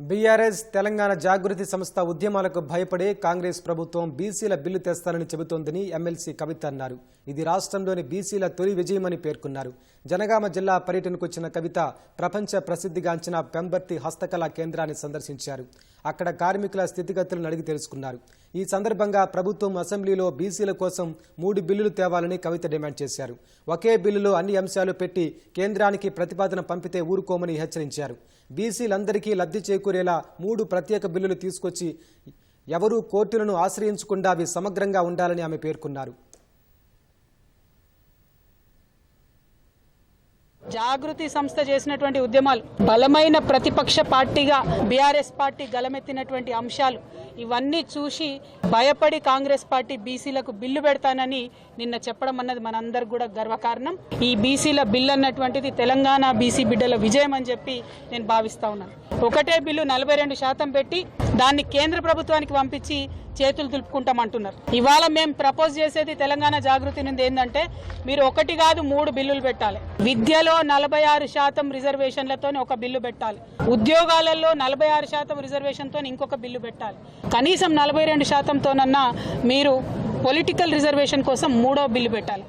BRS Telangana జాగృతి సంస్థ ఉద్యమాలకు భయపడే కాంగ్రెస్ ప్రభుత్వం బీసీల బిల్లు తెస్తానని చెబుతోందని ఎమ్మెల్సీ కవిత అన్నారు. ఇది రాష్ట్రంలోని బీసీల తొలి విజయమని పేర్కొన్నారు. జనగామ జిల్లా పర్యటనకు వచ్చిన కవిత ప్రపంచ ప్రసిద్ధిగాంచిన పెంబర్తి హస్తకళా కేంద్రాన్ని సందర్శించారు. అక్కడ కార్మికుల స్థితిగతులను అడిగి తెలుసుకున్నారు. ఈ సందర్భంగా ప్రభుత్వం అసెంబ్లీలో బీసీల కోసం మూడు బిల్లులు తేవాలని కవిత డిమాండ్ చేశారు. ఒకే బిల్లులో అన్ని అంశాలు పెట్టి కేంద్రానికి ప్రతిపాదన పంపితే ఊరుకోమని హెచ్చరించారు. బీసీలందరికీ లబ్ధి చేకూరేలా మూడు ప్రత్యేక బిల్లులు తీసుకొచ్చి ఎవరూ కోర్టులను ఆశ్రయించకుండా అవి సమగ్రంగా ఉండాలని ఆమె పేర్కొన్నారు. జాగృతి సంస్థ చేసినటువంటి ఉద్యమాలు బలమైన ప్రతిపక్ష పార్టీగా బీఆర్ఎస్ పార్టీ గలమెత్తినటువంటి అంశాలు ఇవన్నీ చూసి భయపడి కాంగ్రెస్ పార్టీ బీసీలకు బిల్లు పెడతానని నిన్న చెప్పడం అన్నది మనందరికి కూడా గర్వకారణం. ఈ బీసీల బిల్లు అన్నటువంటిది తెలంగాణ బీసీ బిడ్డల విజయం అని చెప్పి నేను భావిస్తా ఉన్నాను. ఒకటే బిల్లు నలభై రెండు శాతం పెట్టి దాన్ని కేంద్ర ప్రభుత్వానికి పంపించి చేతులు దులుపుకుంటామంటున్నారు. ఇవాళ మేము ప్రపోజ్ చేసేది తెలంగాణ జాగృతి నుండి ఏంటంటే మీరు ఒకటి కాదు మూడు బిల్లులు పెట్టాలి. విద్యలో నలభై ఆరు శాతం రిజర్వేషన్లతో ఒక బిల్లు పెట్టాలి. ఉద్యోగాలలో నలభై ఆరు శాతం రిజర్వేషన్తో ఇంకొక బిల్లు పెట్టాలి. కనీసం నలభై రెండు శాతంతోనన్నా మీరు పొలిటికల్ రిజర్వేషన్ కోసం మూడో బిల్లు పెట్టాలి.